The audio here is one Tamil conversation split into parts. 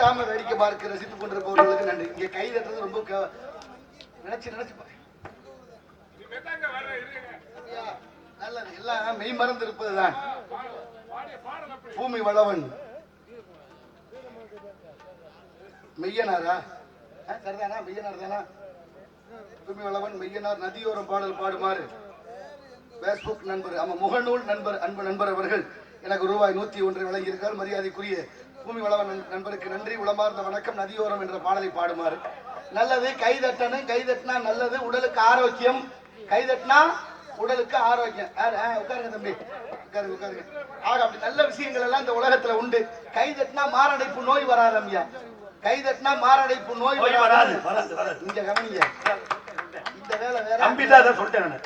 தட்டாம வேடிக்கை பார்க்க ரசித்துக் கொண்டிருப்பவர்களுக்கு நன்றி. இங்க கை தட்டுறது ரொம்ப நினைச்சு நினைச்சு எல்லாம் மெய் மறந்து இருப்பதுதான். பூமி வளவன். மெய்யனாரா? சரிதானா? மெய்யனார் தானா பூமி வளவன் மெய்யனார் நதியோரம் பாடல் பாடுமாறு. பேஸ்புக் நண்பர் ஆமா முகநூல் நண்பர் அன்பு நண்பர் அவர்கள் எனக்கு ரூபாய் நூத்தி ஒன்றை வழங்கியிருக்கார் மரியாதைக்குரிய பூமி வளவன் நண்- நண்பருக்கு நன்றி உளமார்ந்த வணக்கம் நதியோரம் என்ற பாடலை பாடுமாறு. நல்லது கை தட்டணும் கை தட்டினா நல்லது உடலுக்கு ஆரோக்கியம். கை தட்டினா உடலுக்கு ஆரோக்கியம். உட்காருங்க தம்பி. உட்காருங்க உட்காருங்க. ஆக அப்படி நல்ல விஷயங்கள் எல்லாம் இந்த உலகத்துல உண்டு. கை தட்டினா மாரடைப்பு நோய் வராது ஐயா கை தட்டினா மாரடைப்பு நோய் வராது. இங்க கவனிங்க. இந்த வேலை வேற தம்பி தான் அதை சொல்லிட்டேன்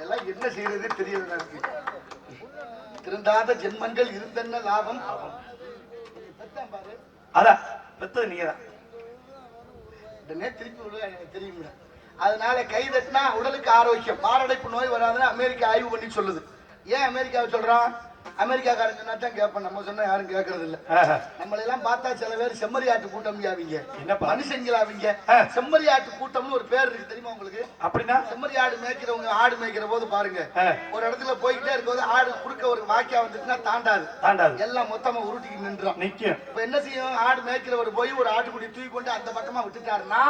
எல்லாம் என்ன செய்யறது தெரியல திருந்தாத ஜென்மங்கள் இருந்தென்ன லாபம்? பாரு. அதான் பெத்தது நீங்க தான் உடனே திருப்பி விழுக எனக்கு தெரியும்ல. அதனால கை தட்டினா உடலுக்கு ஆரோக்கியம். மாரடைப்பு நோய் வராதுன்னு அமெரிக்கா ஆய்வு பண்ணி சொல்லுது. ஏன் அமெரிக்காவை சொல்றான்? அமெரிக்காக்காரன் சொன்னா தான் கேட்பேன் நம்ம சொன்னா யாரும் கேட்கறது இல்ல ஆஹா. நம்மள எல்லாம் பார்த்தா சில பேர் செம்மறியாட்டு கூட்டம் ஆவீங்க என்னப்பா? மனுஷங்களாவீங்க. ஆ. செம்மறியாட்டு கூட்டம்னு ஒரு பேர் இருக்கு தெரியுமா உங்களுக்கு? அப்படின்னா? செம்மறி ஆடு மேய்க்கிறவங்க ஆடு மேய்க்கிற போது பாருங்க. ஒரு இடத்துல போய்கிட்டே இருக்கும்போது ஆடு குறுக்க ஒரு வாக்கியா வந்துச்சுன்னா தாண்டாது. தாண்டாது. எல்லாம் மொத்தமா உருட்டிக்கு நின்றோம் நிக்கும். இப்ப என்ன செய்யும்? ஆடு மேய்க்கிறவர் போய் ஒரு ஆட்டுக்குடி தூக்கி கொண்டு அந்த பக்கமா விட்டுட்டாருன்னா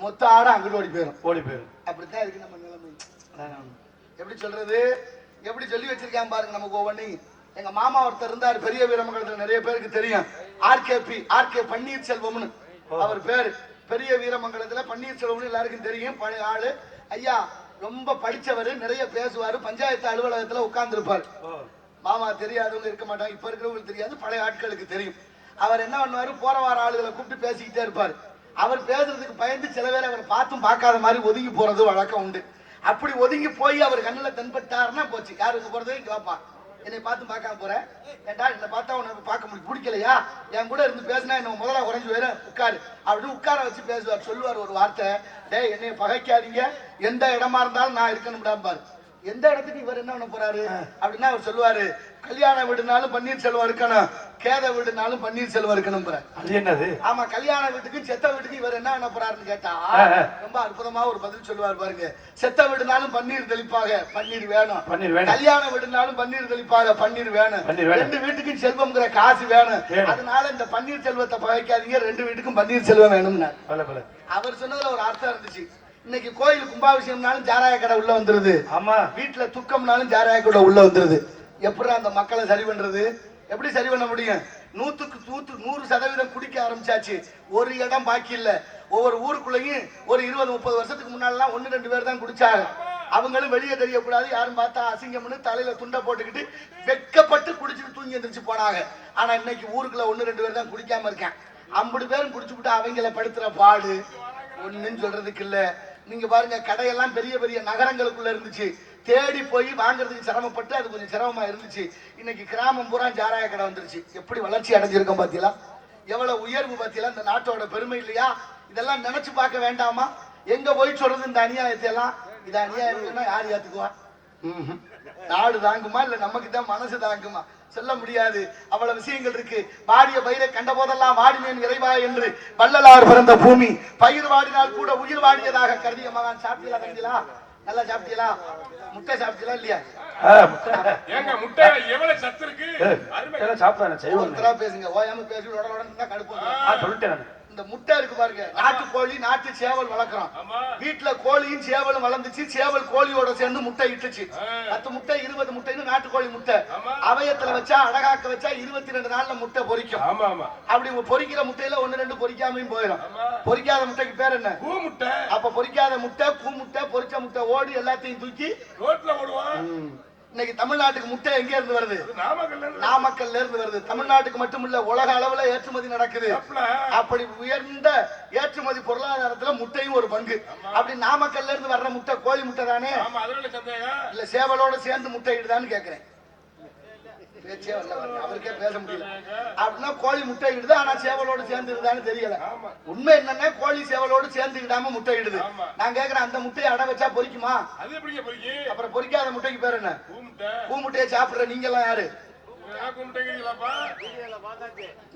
மொத்த ஆடு அங்கிட்டு ஓடி போயிடும் ஓடி போயிரும். அப்படித்தான் இருக்கு நம்ம நிலைமை. எப்படி சொல்றது? எப்படி சொல்லி வச்சிருக்கான் பாருங்க நமக்கு ஒவ்வொன்றையும் எங்க மாமா ஒருத்தர் இருந்தார் பெரிய வீரமங்கலத்துல நிறைய பேருக்கு தெரியும். RKP RK பன்னீர்செல்வம்னு. அவர் பேரு. பெரிய வீரமங்கலத்துல பன்னீர்செல்வம்னு எல்லாருக்கும் தெரியும் பழைய ஆளு. ஐயா ரொம்ப படிச்சவர் நிறைய பேசுவாரு பஞ்சாயத்து அலுவலகத்துல உட்கார்ந்துருப்பாரு. மாமா தெரியாதவங்க இருக்க மாட்டாங்க இப்ப இருக்கிறவங்களுக்கு தெரியாது பழைய ஆட்களுக்கு தெரியும். அவர் என்ன பண்ணுவாரு போற வார ஆளுகளை கூப்பிட்டு பேசிக்கிட்டே இருப்பாரு. அவர் பேசுறதுக்கு பயந்து சில பேர் அவர் பார்த்தும் பார்க்காத மாதிரி ஒதுங்கி போறது வழக்கம் உண்டு. அப்படி ஒதுங்கி போய் அவர் கண்ணுல தென்பட்டாருன்னா போச்சு. யாருக்கு போறது? இங்க என்னை பார்த்து பார்க்காம போறேன் ஏண்டா என்னை பார்த்தா உனக்கு பார்க்க முடியும் பிடிக்கலையா? என் கூட இருந்து பேசினா என்ன முதல்ல குறைஞ்சு போயிடும் உட்காரு. அப்படின்னு உட்கார வச்சு பேசுவார். சொல்லுவார் ஒரு வார்த்தை. டேய் என்னைய பகைக்காதீங்க. எந்த இடமா இருந்தாலும் நான் இருக்கணும்டா பாரு எந்த இடத்துக்கு இவர் என்ன பண்ண போறாரு? அப்படின்னா அவர் சொல்லுவாரு கல்யாண வீடுனாலும் பன்னீர்செல்வம் இருக்கணும். கேத வீடுனாலும் பன்னீர்செல்வம் இருக்கணும் அது என்னது? ஆமா கல்யாண வீட்டுக்கு செத்த வீட்டுக்கு இவர் என்ன பண்ண போறாருன்னு கேட்டா. ரொம்ப அற்புதமா ஒரு பதில் சொல்லுவார் பாருங்க. செத்த வீடுனாலும் பன்னீர் தெளிப்பாக பன்னீர் வேணும். பன்னீர் வேணும். கல்யாண வீடுனாலும் பன்னீர் தெளிப்பாக பன்னீர் வேணும். ரெண்டு வீட்டுக்கும் செல்வம்ங்கிற காசு வேணும். அதனால இந்த பன்னீர் செல்வத்தை பகைக்காதீங்க ரெண்டு வீட்டுக்கும் பன்னீர் செல்வம் வேணும்னா அவர் சொன்னதுல ஒரு அர்த்தம் இருந்துச்சு. இன்னைக்கு கோயில் கும்பாபிஷேகம்னாலும் ஜாராய கடை உள்ள வந்துருது. ஆமா. வீட்டுல துக்கம்னாலும் ஜாராய கூட உள்ள வந்துருது. எப்படி அந்த மக்களை சரி பண்றது? எப்படி சரி பண்ண முடியும்? நூத்துக்கு நூத்து நூறு சதவீதம் குடிக்க ஆரம்பிச்சாச்சு. ஒரு இடம் பாக்கி இல்ல. ஒவ்வொரு ஊருக்குள்ளேயும் ஒரு இருபது முப்பது வருஷத்துக்கு முன்னாடிலாம் ஒன்னு ரெண்டு பேர் தான் குடிச்சாங்க. அவங்களும் வெளியே தெரியக்கூடாது. யாரும் பார்த்தா அசிங்கம்னு தலையில துண்டை போட்டுக்கிட்டு வெக்கப்பட்டு குடிச்சிட்டு தூங்கி எந்திரிச்சு போனாங்க. ஆனா இன்னைக்கு ஊருக்குள்ள ஒன்னு ரெண்டு பேர் தான் குடிக்காம இருக்கேன் ஐம்பது பேரும் குடிச்சுட்டு அவங்கள படுத்துற பாடு ஒன்றுன்னு சொல்றதுக்கு இல்லை. நீங்க பாருங்க கடையெல்லாம் பெரிய பெரிய நகரங்களுக்குள்ள இருந்துச்சு. தேடி போய் வாங்குறதுக்கு சிரமப்பட்டு அது கொஞ்சம் சிரமமா இருந்துச்சு. இன்னைக்கு கிராமம் பூரா ஜாராய கடை வந்துருச்சு. எப்படி வளர்ச்சி அடைஞ்சிருக்கோம் பாத்தீங்களா? எவ்வளவு உயர்வு பாத்தீங்களா? இந்த நாட்டோட பெருமை இல்லையா? இதெல்லாம் நினைச்சு பார்க்க வேண்டாமா? எங்க போய் சொல்றது இந்த அநியாயத்தை எல்லாம்? இது அநியாயம் யார் ஏத்துக்குவா? நாடு தாங்குமா இல்ல நமக்கு தான் மனசு தாங்குமா? சொல்ல முடியாது. அவ்வளவு விஷயங்கள் இருக்கு. வாடிய பயிரை கண்ட போதெல்லாம் வாடினேன் இறைவா என்று வள்ளலார் பிறந்த பூமி. பயிர் வாடினால் கூட உயிர் வாடியதாக கருதிய மகான் சாப்பிட்டீங்களா கருதிலா நல்லா சாப்பிட்டீங்களா? முட்டை சாப்பிட்டீங்களா இல்லையா? ஏங்க முட்டையில எவ்வளவு சத்து இருக்கு? அருமை இதெல்லாம் சாப்பிடுறேன் செய்வோம் பேசுங்க. ஓயாம பேசி உடனே உடனே தான் கடுப்பு சொல்லிட்டேன் நான். இந்த முட்டை இருக்கு பாருங்க. நாட்டு கோழி நாட்டு சேவல் வளர்க்குறோம் வீட்டுல கோழியும் சேவலும் வளர்ந்துச்சு. சேவல் கோழியோட சேர்ந்து முட்டை இட்டுச்சு. பத்து முட்டை இருபது முட்டைன்னு நாட்டுக்கோழி முட்டை. அவயத்துல வச்சா அடகாக்க வச்சா இருபத்தி ரெண்டு நாள்ல முட்டை ஆமா அப்படி பொரிக்கிற முட்டையில ஒண்ணு ரெண்டு பொரிக்காமையும் போயிடும். ஆமா. பொரிக்காத முட்டைக்கு பேர் என்ன? பூ முட்டை. அப்ப பொரிக்காத முட்டை பூ முட்டை பொரிச்ச முட்டை ஓடி எல்லாத்தையும் தூக்கி ரோட்ல ஓடுவான் இன்னைக்கு தமிழ்நாட்டுக்கு முட்டை எங்க இருந்து வருது? நாமக்கல்ல இருந்து வருது. தமிழ்நாட்டுக்கு மட்டும் இல்ல உலக அளவுல ஏற்றுமதி நடக்குது. அப்படி உயர்ந்த ஏற்றுமதி பொருளாதாரத்துல முட்டையும் ஒரு பங்கு. அப்படி நாமக்கல்ல இருந்து வர்ற முட்டை கோழி முட்டை தானே? இல்ல சேவலோட சேர்ந்து முட்டை இடுதான்னு கேக்குறேன். பேச்சே வரல. அவருக்கே பேச முடியல. அப்படின்னா கோழி முட்டை இடுது ஆனா சேவலோட சேர்ந்து இடுதான்னு தெரியல. ஆமா. உண்மை என்னன்னா கோழி சேவலோடு சேர்ந்து இடாம முட்டை இடுது ஆமா. நான் கேக்குறேன் அந்த முட்டையை அடை வச்சா பொரிக்குமா அது எப்படிங்க பொறுக்கி? அப்புறம் பொரிக்காத முட்டைக்கு பேர் என்ன? பூ முட்டை பூ முட்டையை சாப்பிடுற நீங்க எல்லாம் யாரு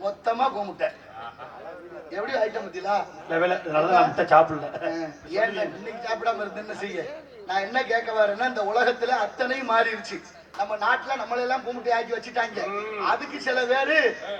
மொத்தமா பூ முட்டை எப்படி ஐட்டம் பத்திலா முட்டை சாப்பிடல. ஏன் இன்னைக்கு சாப்பிடாம இருந்து என்ன செய்ய? நான் என்ன கேட்க வரேன்னா இந்த உலகத்துல அத்தனையும் மாறிடுச்சு. நம்ம நாட்டுல நம்மளெல்லாம் கும்பிட்டு ஆக்கி வச்சுட்டாங்க. அதுக்கு சில பேரு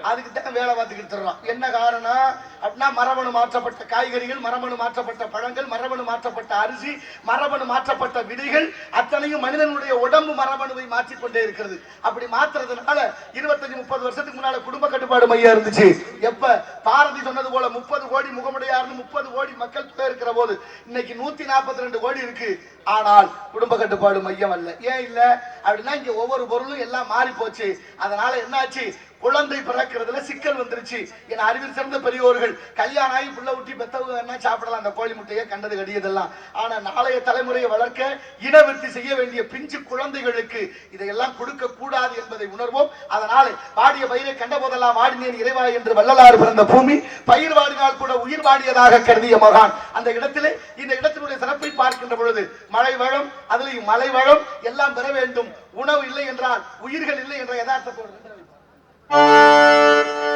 அதுக்கு தான் வேலை பார்த்துக்கிட்டு தர்றோம் என்ன காரணம்? அப்படின்னா மரபணு மாற்றப்பட்ட காய்கறிகள் மரபணு மாற்றப்பட்ட பழங்கள் மரபணு மாற்றப்பட்ட அரிசி மரபணு மாற்றப்பட்ட விதைகள் அத்தனையும் மனிதனுடைய உடம்பு மரபணுவை மாற்றிக்கொண்டே இருக்கிறது. அப்படி மாத்துறதுனால இருபத்தஞ்சு முப்பது வருஷத்துக்கு முன்னால குடும்ப கட்டுப்பாடு மையம் இருந்துச்சு. எப்ப? பாரதி சொன்னது போல முப்பது கோடி முகமுடையார்னு முப்பது கோடி மக்கள் தொகை இருக்கிற போது இன்னைக்கு நூத்தி நாற்பத்தி ரெண்டு கோடி இருக்கு. ஆனால் குடும்ப கட்டுப்பாடு மையம் அல்ல. ஏன் இல்ல? அப்படின்னா இங்க ஒவ்வொரு பொருளும் எல்லாம் மாறி போச்சு அதனால என்னாச்சு? குழந்தை பிறக்கிறதுல சிக்கல் வந்துருச்சு. என அறிவில் சிறந்த பெரியோர்கள் கல்யாணம் ஆகி புள்ள ஊட்டி பெத்தவங்க என்ன சாப்பிடலாம். அந்த கோழி முட்டையை கண்டது கடியதெல்லாம். ஆனா நாளைய தலைமுறையை வளர்க்க இனவிருத்தி செய்ய வேண்டிய பிஞ்சு குழந்தைகளுக்கு இதையெல்லாம் கொடுக்க கூடாது என்பதை உணர்வோம். அதனால வாடிய பயிரை கண்ட போதெல்லாம் வாடினேன் இறைவா என்று வள்ளலாறு பிறந்த பூமி பயிர் வாடினால் கூட உயிர் வாடியதாக கருதிய மகான். அந்த இடத்திலே இந்த இடத்தினுடைய சிறப்பை பார்க்கின்ற பொழுது மழை வளம் அதுலேயும் மலை வளம் எல்லாம் பெற வேண்டும். உணவு இல்லை என்றால் உயிர்கள் இல்லை என்ற யதார்த்தத்தோடு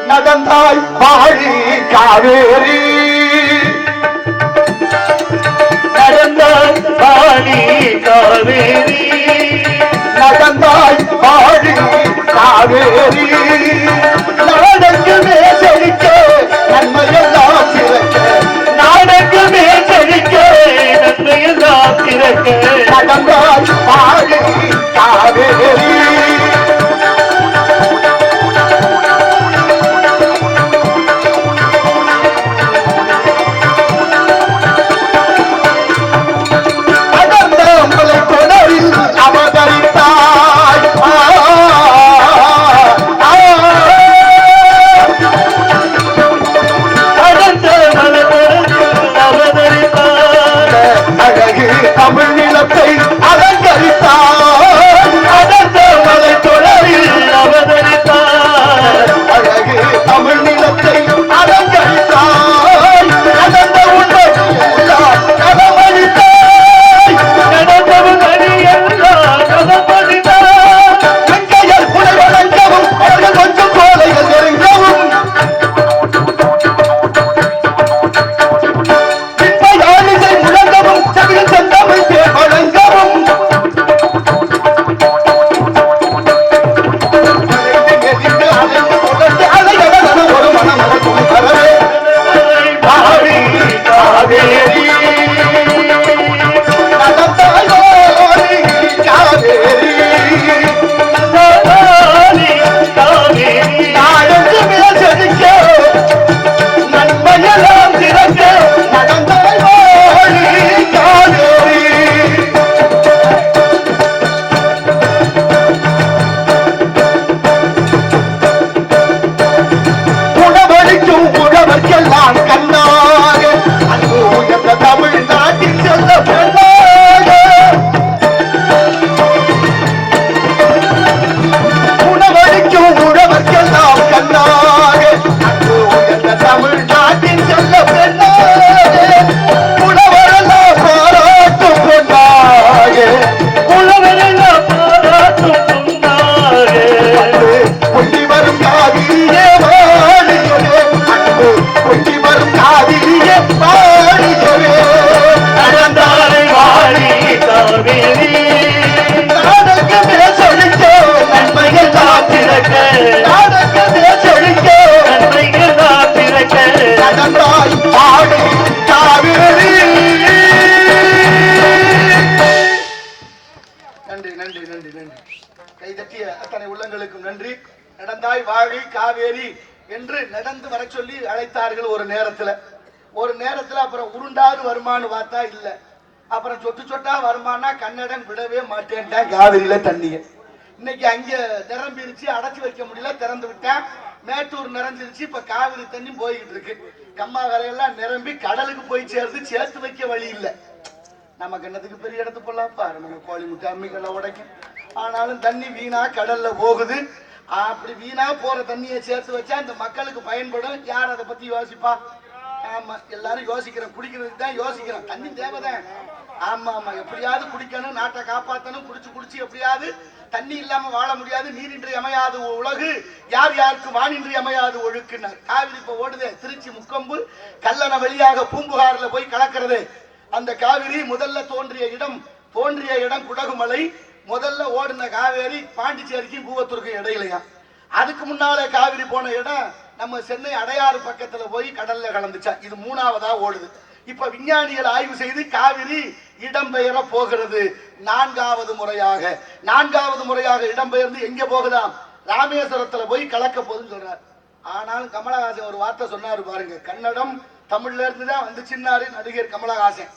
நடந்தாய் வாழி காவேரி. நடந்தாய் பாடி காவேரி. நடந்தாய் வாழி காவேரி. நாடகமே செழிக்க நன்மையெல்லாம் சிறக்க. நாடகமே செழிக்க நன்மையெல்லாம் திறக்க நடந்தாய் வாழி காவேரி. பார்த்தா இல்ல. அப்புறம் சொட்டு சொட்டா வருமானா கன்னடம் விடவே மாட்டேன்ட்டேன் காவிரியில தண்ணிய. இன்னைக்கு அங்க நிரம்பிருச்சு அடைச்சு வைக்க முடியல திறந்து விட்டேன். மேட்டூர் நிறைஞ்சிருச்சு இப்ப காவிரி தண்ணி போய்கிட்டு இருக்கு. கம்மா வரையெல்லாம் நிரம்பி கடலுக்கு போய் சேர்ந்து சேர்த்து வைக்க வழி இல்லை. நமக்கு என்னத்துக்கு பெரிய இடத்து போலாம்? பாரு நம்ம கோழி முட்டை அம்மிகளை உடைக்கும் ஆனாலும் தண்ணி வீணா கடல்ல போகுது. அப்படி வீணா போற தண்ணியை சேர்த்து வச்சா இந்த மக்களுக்கு பயன்படும். யார் அதை பத்தி யோசிப்பா? ஆமா எல்லாரும் யோசிக்கிறோம். குடிக்கிறதுக்கு தான் யோசிக்கிறோம். தண்ணி தேவைதான். ஆமா ஆமா. எப்படியாவது குடிக்கணும் நாட்டை காப்பாற்றணும் குடிச்சு குடிச்சு எப்படியாவது தண்ணி இல்லாம வாழ முடியாது. நீரின்றி அமையாது உலகு. யார் யாருக்கு வானின்றி அமையாது ஒழுக்குனார். காவிரி இப்ப ஓடுதே. திருச்சி முக்கொம்பு கல்லணை வழியாக பூம்புகார்ல போய் கலக்கிறது. அந்த காவிரி முதல்ல தோன்றிய இடம் தோன்றிய இடம் குடகுமலை. முதல்ல ஓடின காவேரி பாண்டிச்சேரிக்கும் கூவத்தூருக்கும் இடையிலையா? அதுக்கு முன்னால காவிரி போன இடம் நம்ம சென்னை அடையாறு பக்கத்துல போய் கடல்ல கலந்துச்சா. இது மூணாவதா ஓடுது. இப்ப விஞ்ஞானிகள் ஆய்வு செய்து காவிரி இடம்பெயர போகிறது. நான்காவது முறையாக. நான்காவது முறையாக இடம்பெயர்ந்து எங்க போகுதாம்? ராமேஸ்வரத்துல போய் கலக்க போகுதுன்னு சொல்றாரு. ஆனாலும் கமலஹாசன் ஒரு வார்த்தை சொன்னாரு பாருங்க. கன்னடம் தமிழ்ல இருந்து தான் வந்துச்சுன்னாரு நடிகர் கமலஹாசன்.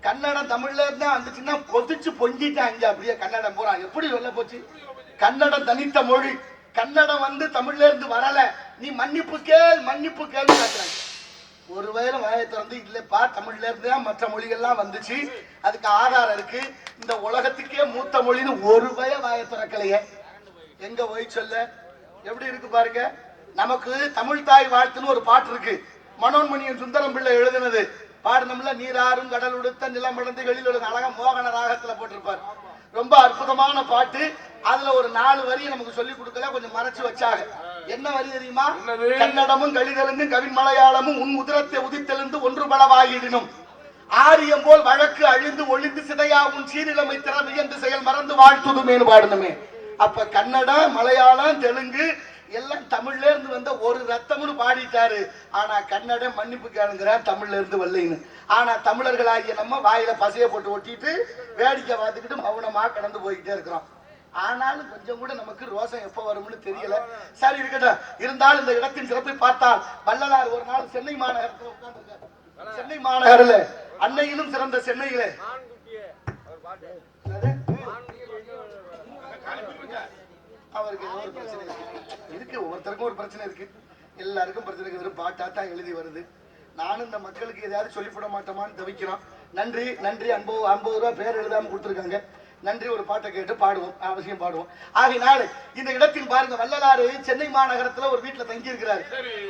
கன்னடம் தமிழ்ல இருந்தா வந்துச்சுன்னா பொதிச்சு பொங்கிட்டாங்க அப்படியே கன்னடம் போறான் எப்படி சொல்ல போச்சு? கன்னடம் தனித்த மொழி. கன்னடம் வந்து தமிழ்ல இருந்து வரல. நீ மன்னிப்பு கேள் மன்னிப்பு கேள்வி ஒரு வயலும் வாயத்தை வந்து இல்லைப்பா தமிழ்ல இருந்து தான் மற்ற மொழிகள்லாம் வந்துச்சு. அதுக்கு ஆதாரம் இருக்கு. இந்த உலகத்துக்கே மூத்த மொழின்னு ஒரு வய வாய திறக்கலையே. எங்க போய் சொல்ல? எப்படி இருக்கு பாருங்க. நமக்கு தமிழ் தாய் வாழ்த்துன்னு ஒரு பாட்டு இருக்கு. மனோன்மணியன் சுந்தரம் பிள்ளை எழுதினது. பாடினோம்ல நீராறும் கடல் உடுத்த நிலம் அடர்ந்து வெளியில் அழகா மோகன ராகத்துல போட்டிருப்பார். ரொம்ப அற்புதமான பாட்டு. அதுல ஒரு நாலு வரி நமக்கு சொல்லி கொடுக்கல கொஞ்சம் மறைச்சு வச்சாங்க என்ன வரி தெரியுமா? கன்னடமும் கலிதெலுங்கும் கவின் மலையாளமும் உன் உதிரத்தை உதித்தெழுந்து ஒன்று பலவாயிடினும். ஆரியம் போல் வழக்கு அழிந்து ஒளிந்து சிதையா உன் சீரிழமை திறமை என்று செயல் மறந்து வாழ்த்துதுமேனு பாடணுமே அப்ப கன்னடம் மலையாளம் தெலுங்கு எல்லாம் தமிழ்ல இருந்து வந்த ஒரு ரத்தம்னு பாடிட்டாரு. ஆனா கன்னடம் மன்னிப்பு கேளுங்கிறார் தமிழ்ல இருந்து வரலைன்னு. ஆனா தமிழர்களாகிய நம்ம வாயில பசைய போட்டு ஒட்டிட்டு வேடிக்கை பார்த்துக்கிட்டு மௌனமா கடந்து போய்கிட்டே இருக்கிறோம். ஆனாலும் கொஞ்சம் கூட நமக்கு ரோசம் எப்ப வரும்னு தெரியல. சரி இருக்கட்டும். இருந்தாலும் இந்த இடத்தின் சிறப்பை பார்த்தால் வள்ளலார் ஒரு நாள் சென்னை மாநகரத்தில் உட்கார்ந்திருக்கார். சென்னை மாநகரில் அன்னையிலும் சிறந்த சென்னையிலே? அவருக்கு ஒரு பிரச்சனை இருக்கு. இருக்கு ஒவ்வொருத்தருக்கும் ஒரு பிரச்சனை இருக்கு. எல்லாருக்கும் பிரச்சனை இருக்கு. வெறும் பாட்டா தான் எழுதி வருது. நானும் இந்த மக்களுக்கு ஏதாவது சொல்லிவிட மாட்டோமான்னு தவிக்கிறோம். நன்றி நன்றி ஐம்பது ஐம்பது ரூபா பேர் எழுதாம கொடுத்துருக்காங்க. நன்றி ஒரு பாட்டை கேட்டு பாடுவோம் அவசியம் பாடுவோம். ஆகையினால் இந்த இடத்தில் பாருங்க வள்ளலாறு சென்னை மாநகரத்துல ஒரு வீட்டுல தங்கி இருக்கிறாரு.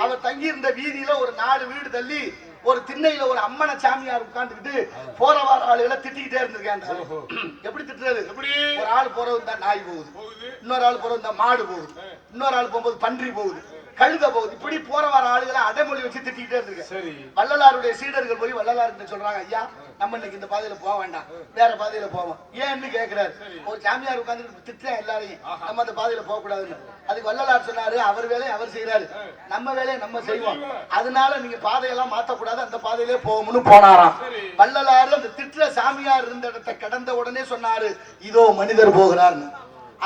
அவர் தங்கி இருந்த வீதியில ஒரு நாலு வீடு தள்ளி ஒரு திண்ணையில ஒரு அம்மன சாமியார் உட்கார்ந்துக்கிட்டு போற வார ஆளுகளை திட்டிக்கிட்டே இருந்திருக்காங்க எப்படி திட்டுறது? எப்படி? ஒரு ஆள் போறது தான் நாய் போகுது. இன்னொரு ஆள் போறது இந்த மாடு போகுது. இன்னொரு ஆள் போகும்போது பன்றி போகுது. கழுத போகுது. இப்படி போற வர வச்சு திட்டிக்கிட்டே இருந்திருக்கேன். சரி. வள்ளலாருடைய சீடர்கள் போய் வள்ளலார்கிட்ட சொல்றாங்க ஐயா நம்ம இன்னைக்கு இந்த பாதையில போக வேண்டாம். வேற பாதையில போவோம். ஏன்னு கேக்குறாரு. ஒரு சாமியார் உட்கார்ந்து திட்டுறேன் எல்லாரையும். நம்ம அந்த பாதையில போக கூடாதுன்னு அதுக்கு வள்ளலார் சொன்னாரு அவர் வேலையை அவர் செய்யறாரு நம்ம வேலையை நம்ம செய்வோம். அதனால நீங்க பாதையெல்லாம் மாத்தக்கூடாது அந்த பாதையிலே போகும்னு போனாராம். சரி. வள்ளலார் அந்த திட்டுற சாமியார் இருந்த இடத்தை கடந்த உடனே சொன்னாரு இதோ மனிதர் போகிறார்னு.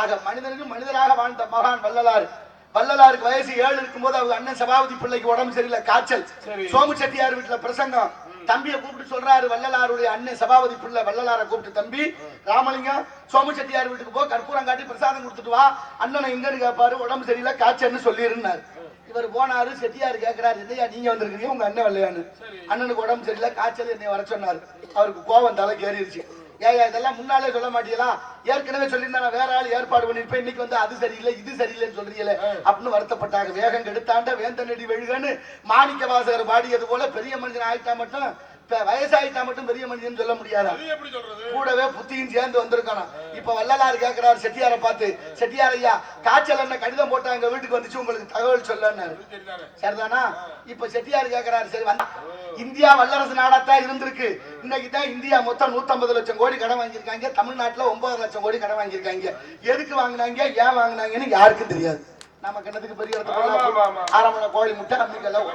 ஆக மனிதனுக்கு மனிதராக வாழ்ந்த மகான் வள்ளலார் வள்ளலாருக்கு வயசு ஏழு இருக்கும்போது அவங்க அண்ணன் சபாபதி பிள்ளைக்கு உடம்பு சரியில்லை காய்ச்சல். சோமு செட்டியார் வீட்டுல பிரசங்கம். தம்பியை கூப்பிட்டு சொல்றாரு வள்ளலாருடைய அண்ணன் சபாபதி பிள்ளை வள்ளலாரை கூப்பிட்டு தம்பி. ராமலிங்கம் சோமு செட்டியார் வீட்டுக்கு போ கற்பூரம் காட்டி பிரசாதம் கொடுத்துட்டு வா. அண்ணனை எங்கன்னு கேட்பாரு உடம்பு சரியில்லை காய்ச்சல்னு சொல்லிருந்தாரு. இவர் போனாரு செட்டியார் கேக்குறாரு இல்லையா நீங்க வந்திருக்கீங்க உங்க அண்ணன் வரலையான்னு. அண்ணனுக்கு உடம்பு சரியில்லை காய்ச்சல் என்னை வர சொன்னாரு. அவருக்கு கோவம் தலைக்கு ஏறிடுச்சு ஏயா இதெல்லாம் முன்னாலே சொல்ல மாட்டீங்களா ஏற்கனவே சொல்லியிருந்தா வேற ஆள் ஏற்பாடு பண்ணிருப்பேன் இன்னைக்கு வந்து அது சரியில்லை இது சரியில்லைன்னு சொல்றீங்களே? அப்படின்னு வருத்தப்பட்டாங்க. வேகம் கெடுத்தாண்ட வேந்தனடி வெழுகன்னு மாணிக்க வாசகர் பாடியது போல பெரிய மனுஷன் ஆயிட்டா மட்டும் வயசாயிட்டா மட்டும் பெரிய மனுஷன் சொல்ல முடியாதா? கூடவே புத்தியும் சேர்ந்து வந்திருக்கணும். இப்ப வள்ளலார் கேக்குறாரு செட்டியாரை பார்த்து செட்டியார் ஐயா காய்ச்சல் என்ன கடிதம் போட்டா எங்க வீட்டுக்கு வந்துச்சு? உங்களுக்கு தகவல் சொல்லன்னாரு. சரிதானே? இப்ப செட்டியார் கேக்குறாரு சரி வந்து இந்தியா வல்லரசு நாடாத்தான் இருந்திருக்கு. இன்னைக்கு தான் இந்தியா மொத்தம் 150 லட்சம் கோடி கடன் வாங்கியிருக்காங்க. தமிழ்நாட்டுல ஒன்பது லட்சம் கோடி கடன் வாங்கியிருக்காங்க. எதுக்கு வாங்குனாங்க? ஏன் வாங்குனாங்கன்னு யாருக்கும் தெரியாது. நம்ம கண்ணத்துக்கு பெரிய. அரமணை கோழி முட்டை அம்மிக்கெல்லாம்.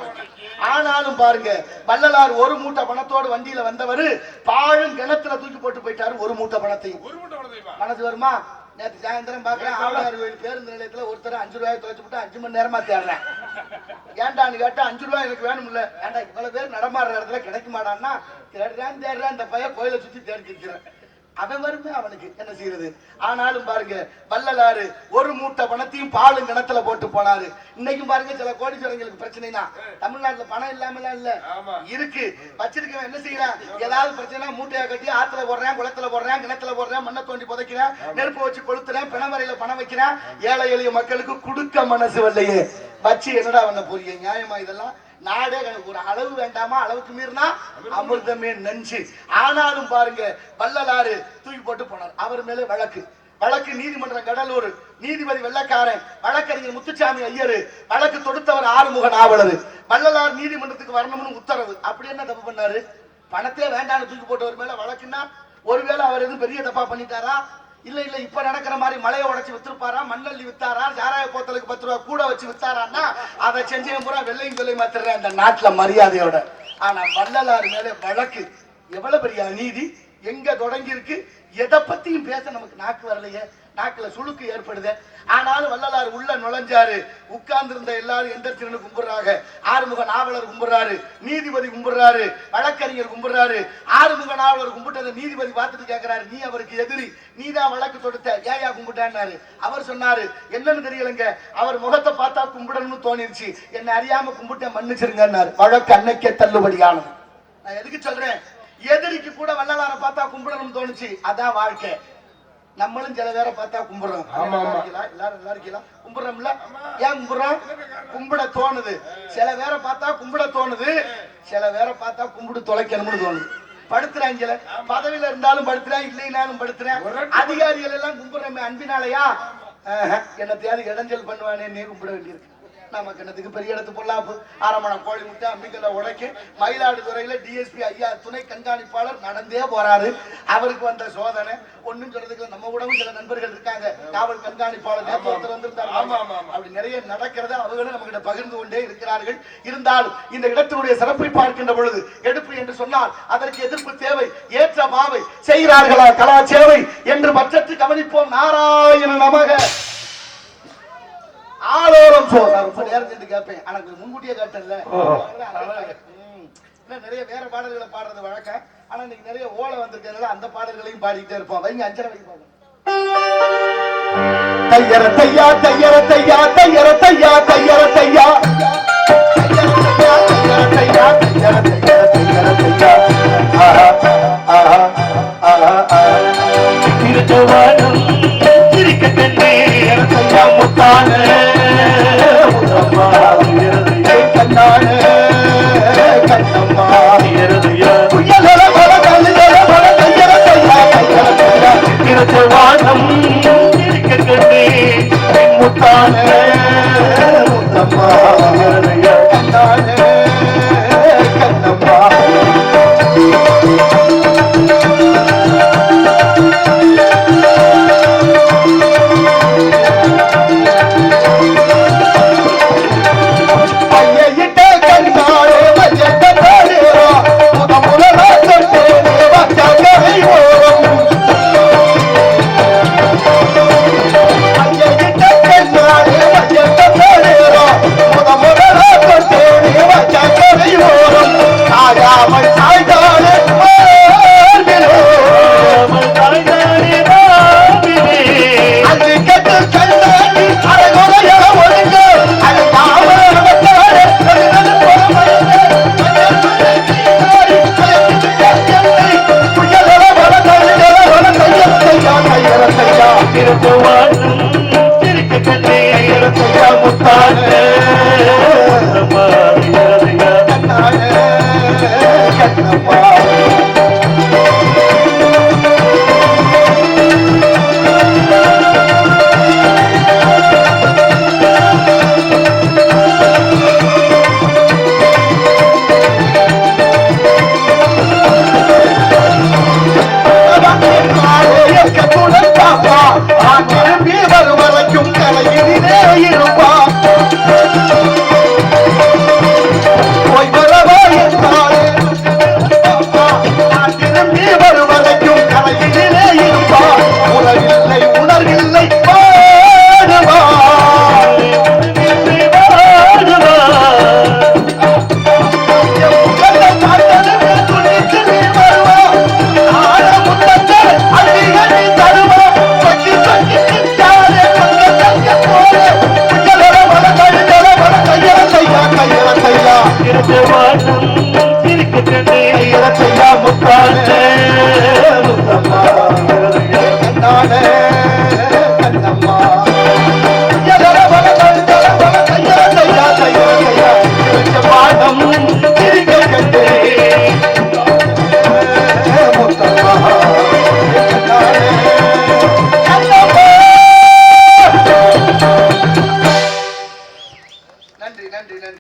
ஆனாலும் பாருங்க வள்ளலார் ஒரு மூட்டை பணத்தோடு வண்டியில வந்தவர் பாழும் கிணத்துல தூக்கி போட்டு போயிட்டாரு ஒரு மூட்டை பணத்தையும். ஒரு மூட்டை மனசு வருமா? நேத்து சாயந்தரம் பாக்குறேன் ஆவலார் கோயில் பேருந்து நிலையத்துல ஒருத்தர் அஞ்சு ரூபாய் தொலைச்சு விட்டு அஞ்சு மணி நேரமா தேடுறேன். ஏன்டான்னு கேட்டா அஞ்சு ரூபாய் எனக்கு வேணும்ல. ஏன்டா இவ்வளவு பேர் நடமாடுற இடத்துல கிடைக்க மாட்டான்னா தேடுறேன் தேடுறேன் இந்த பையன் கோயிலை சுத்தி தேடி இருக்கிறேன். அவன் வருமே அவனுக்கு என்ன செய்யறது? ஆனாலும் பாருங்க வள்ளலாறு ஒரு மூட்டை பணத்தையும் பாலும் கிணத்துல போட்டு போனாரு. இன்னைக்கும் பாருங்க சில கோடீஸ்வரங்களுக்கு பிரச்சனைனா தமிழ்நாட்டுல பணம் இல்லாமலாம் இல்ல. இருக்கு. வச்சிருக்கவன் என்ன செய்யறான் ஏதாவது பிரச்சனை மூட்டையை கட்டி ஆத்துல போடுறேன் குளத்துல போடுறேன் கிணத்துல போடுறேன் மண்ணை தோண்டி புதைக்கிறேன் நெருப்பு வச்சு கொளுத்துறேன் பிணமறையில பணம் வைக்கிறேன். ஏழை எளிய மக்களுக்கு கொடுக்க மனசு வரலையே. வச்சு என்னடா பண்ண போறீங்க? நியாயமா இதெல்லாம்? நாடே ஒரு அளவு வேண்டாமா? அளவுக்கு மீறினா அமிர்தமே நஞ்சு. ஆனாலும் பாருங்க வள்ளலாறு தூக்கி போட்டு போனார். அவர் மேல வழக்கு. வழக்கு நீதிமன்றம் கடலூர். நீதிபதி வெள்ளக்காரன் வழக்கறிஞர் முத்துச்சாமி ஐயர். வழக்கு தொடுத்தவர் ஆறுமுக நாவலர் வள்ளலார் நீதிமன்றத்துக்கு வரணும்னு உத்தரவு. அப்படி என்ன தப்பு பண்ணாரு? பணத்தே வேண்டாம்னு தூக்கி போட்டவர் மேல வழக்குன்னா ஒருவேளை அவர் எதுவும் பெரிய தப்பா பண்ணிட்டாரா? இல்ல இல்ல இப்ப நடக்கிற மாதிரி மலையை உடைச்சு வித்துருப்பாரா? மண்ணள்ளி வித்தாரா? சாராய கோத்தலுக்கு பத்து ரூபா கூட வச்சு வித்தாரான்னா அதை செஞ்சவன் பூரா வெள்ளையும் கொள்ளையும் மாத்துறேன் அந்த நாட்டுல மரியாதையோட. ஆனா வள்ளலார் மேல வழக்கு. எவ்வளவு பெரிய அநீதி? எங்க தொடங்கி இருக்கு எதை பத்தியும் பேச நமக்கு நாக்கு வரலையே. நாக்குல சுளுக்கு ஏற்படுது. ஆனாலும் வள்ளலார் உள்ள நுழைஞ்சாரு. உட்கார்ந்திருந்த எல்லாரும் எந்திரத்தினு கும்பிடுறாங்க. ஆறுமுக நாவலர் கும்பிடுறாரு. நீதிபதி கும்பிடுறாரு. வழக்கறிஞர் கும்பிடுறாரு. ஆறுமுக நாவலர் கும்பிட்டதை நீதிபதி பார்த்துட்டு கேட்கிறாரு நீ அவருக்கு எதிரி. நீ தான் வழக்கு தொடுத்த. ஏயா கும்பிட்டான்னாரு. அவர் சொன்னாரு என்னன்னு தெரியலங்க. அவர் முகத்தை பார்த்தா கும்பிடணும்னு தோணிருச்சு. என்னை அறியாம கும்பிட்டேன் மன்னிச்சிருங்கன்னாரு. வழக்கு அன்னைக்கே தள்ளுபடியானது. நான் எதுக்கு சொல்றேன்? எதிரிக்கு கூட வள்ளலார பார்த்தா கும்பிடணும்னு தோணுச்சு. அதான் வாழ்க்கை. நம்மளும் சில பேரை பார்த்தா கும்பிடுறோம்? எல்லாரும் நல்லா இருக்கீங்களா? கும்பிடுறோம்ல. ஏன் கும்பிடுறோம்? கும்பிட தோணுது. சில பேரை பார்த்தா கும்பிட தோணுது. சில பேரை பார்த்தா கும்பிடு தொலைக்கணும்னு தோணுது. படுத்துறாங்கல பதவியில இருந்தாலும் படுத்துறேன் இல்லைனாலும் படுத்துறேன். அதிகாரிகள் எல்லாம் கும்பிடுறமே அன்பினாலயா? என்னத்தையாவது இடைஞ்சல் பண்ணுவானே நீ கும்பிட வேண்டியிருக்கு. நமக்கு என்னத்துக்கு பெரிய இடத்து பொல்லாப்பு? அரமணம் கோழி முட்டை அம்பிக்கல உடைக்கு. மயிலாடுதுறையில டிஎஸ்பி ஐயா துணை கண்காணிப்பாளர் நடந்தே போறாரு. அவருக்கு வந்த சோதனை. ஒண்ணும் சொல்றதுக்கு நம்ம கூடவும் சில நண்பர்கள் இருக்காங்க. காவல் கண்காணிப்பாளர் ஒருத்தர் வந்திருந்தார் ஆமா, ஆமா. அப்படி நிறைய நடக்கிறத அவர்களும் நம்ம கிட்ட பகிர்ந்து கொண்டே இருக்கிறார்கள். இருந்தாலும் இந்த இடத்தினுடைய சிறப்பை பார்க்கின்ற பொழுது எடுப்பு என்று சொன்னால் அதற்கு எதிர்ப்பு தேவை ஏற்ற பாவை செய்கிறார்களா? கலா சேவை என்று பட்சத்து கவனிப்போம். நாராயண நமக. சோ நான் ரொம்ப நேரம் சென்று கேட்பேன். ஆனா முன்கூட்டியே கேட்டேன்ல. நிறைய வேற பாடல்களை பாடுறது வழக்கம். ஆனா இன்னைக்கு நிறைய ஓலை வந்திருக்கிறதுனால அந்த பாடல்களையும் பாடிக்கிட்டே இருப்போம். வைங்க அஞ்சரை வைங்க பாருங்க தையர தையா தையர தையா தையர தையா தையர தையா. திருச்சவானம். சிரிக்க கண்டே முத்தான. திருச்சவானம். சிரிக்க கண்டே முத்தான. தாய்தானே